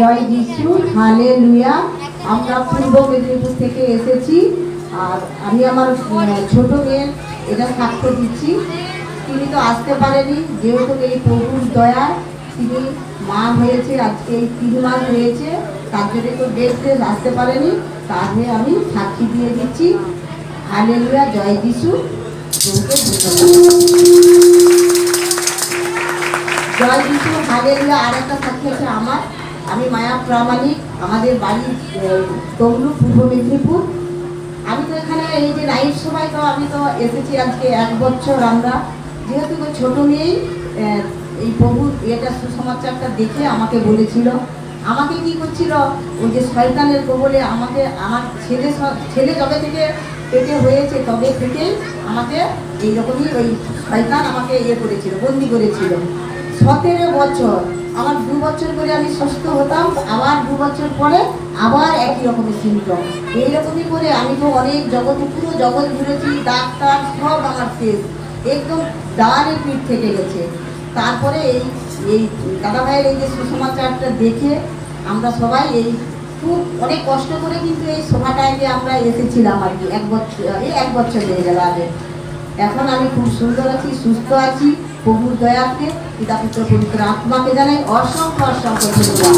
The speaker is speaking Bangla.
জয় যিশু হালে লুয়া আমরা পূর্ব মেদিনীপুর থেকে এসেছি। আর আমি আমার ছোট মেয়ের এটা সাক্ষ্য দিচ্ছি। তিনি তো আসতে পারেনি, যেহেতু এই প্রভুর দয়া তিনি মা হয়েছে, আজকে এই তিন মাস হয়েছে। তার জন্য তো বেশ বেশ আসতে পারেনি। তার আমি সাক্ষী দিয়ে দিচ্ছি। হালে লুয়া জয় যিশু। জয় যিশু, হালেলুয়া আর একটা সাক্ষী আছে আমার। আমি মায়া প্রামাণিক, আমাদের বাড়ি তমলু পূর্ব মেদিনীপুর। আমি তো এখানে এই যে নাইট সময় তো আমি তো এসেছি আজকে এক বছর আমরা। যেহেতু ছোট মেয়েই এই প্রভু এটা সুসমাচারটা দেখে আমাকে বলেছিল। আমাকে কি করছিল? ওই যে শয়তানের কবলে আমাকে, আমার ছেলে ছেলে যবে থেকে পেটে হয়েছে, তবে থেকেই আমাকে এইরকমই ওই শয়তান আমাকে ইয়ে করেছিল, বন্দি করেছিল। সতেরো বছর আমার দু বছর করে আমি সুস্থ হতাম, আবার দু বছর পরে আবার একই রকমের সিমটম এইরকমই করে আমি তো অনেক জগৎ পুরো জগৎ ঘুরেছি, ডাক্তার, সব আমার শেষ। একদম দাঁড়ের পিঠ থেকে গেছে। তারপরে এই এই দাদা ভাইয়ের এই যে সুসমাচারটা দেখে আমরা সবাই এই খুব অনেক কষ্ট করে কিন্তু এই সভাটায় আমরা এসেছিলাম আর কি, এক বছর, এই এক বছর হয়ে গেল আগে। এখন আমি খুব সুন্দর আছি, সুস্থ আছি। প্রভুর দয়াকে পিতা পুত্র পবিত্র আত্মাকে জানাই অসংখ্য অসংখ্য ধন্যবাদ।